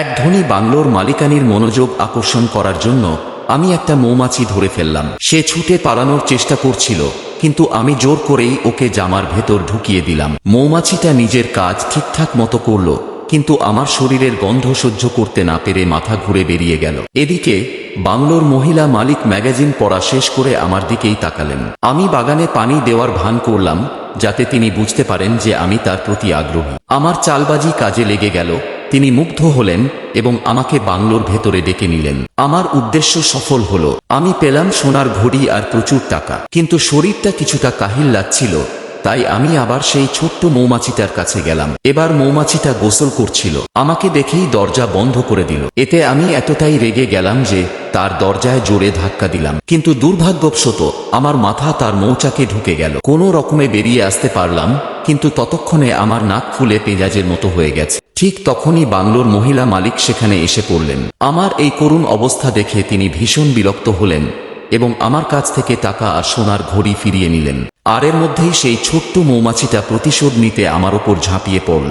এক ধনী বাংলোর মালিকানির মনোযোগ আকর্ষণ করার জন্য আমি একটা মৌমাছি ধরে ফেললাম। সে ছুটে পালানোর চেষ্টা করছিল, কিন্তু আমি জোর করেই ওকে জামার ভেতর ঢুকিয়ে দিলাম। মৌমাছিটা নিজের কাজ ঠিকঠাক মতো করল, কিন্তু আমার শরীরের গন্ধ সহ্য করতে না পেরে মাথা ঘুরে বেরিয়ে গেল। এদিকে, বাংলোর মহিলা মালিক ম্যাগাজিন পড়া শেষ করে আমার দিকেই তাকালেন। আমি বাগানে পানি দেওয়ার ভান করলাম, যাতে তিনি বুঝতে পারেন যে আমি তার প্রতি আগ্রহী। আমার চালবাজি কাজে লেগে গেল তিনি মুগ্ধ হলেন এবং আমাকে বাংলোর ভেতরে ডেকে নিলেন। আমার উদ্দেশ্য সফল হলো, আমি পেলাম সোনার ঘড়ি আর প্রচুর টাকা। কিন্তু শরীরটা কিছুটা কাহিল লাগছিল তাই আমি আবার সেই ছোট্ট মৌমাছিটার কাছে গেলাম। এবার মৌমাছিটা গোসল করছিল। আমাকে দেখেই দরজা বন্ধ করে দিল। এতে আমি এতটাই রেগে গেলাম যে তার দরজায় জোরে ধাক্কা দিলাম। কিন্তু দুর্ভাগ্যবশত আমার মাথা তার মৌচাকে ঢুকে গেল। কোনো রকমে বেরিয়ে আসতে পারলাম, কিন্তু ততক্ষণে আমার নাক ফুলে পেঁয়াজের মতো হয়ে গেছে। ঠিক তখনই বাংলোর মহিলা মালিক সেখানে এসে পড়লেন। আমার এই করুণ অবস্থা দেখে তিনি ভীষণ বিরক্ত হলেন এবং আমার কাছ থেকে টাকা আর সোনার ঘড়ি ফিরিয়ে নিলেন। আর এর মধ্যেই সেই ছোট্ট মৌমাছিটা প্রতিশোধ নিতে আমার ওপর ঝাঁপিয়ে পড়ল।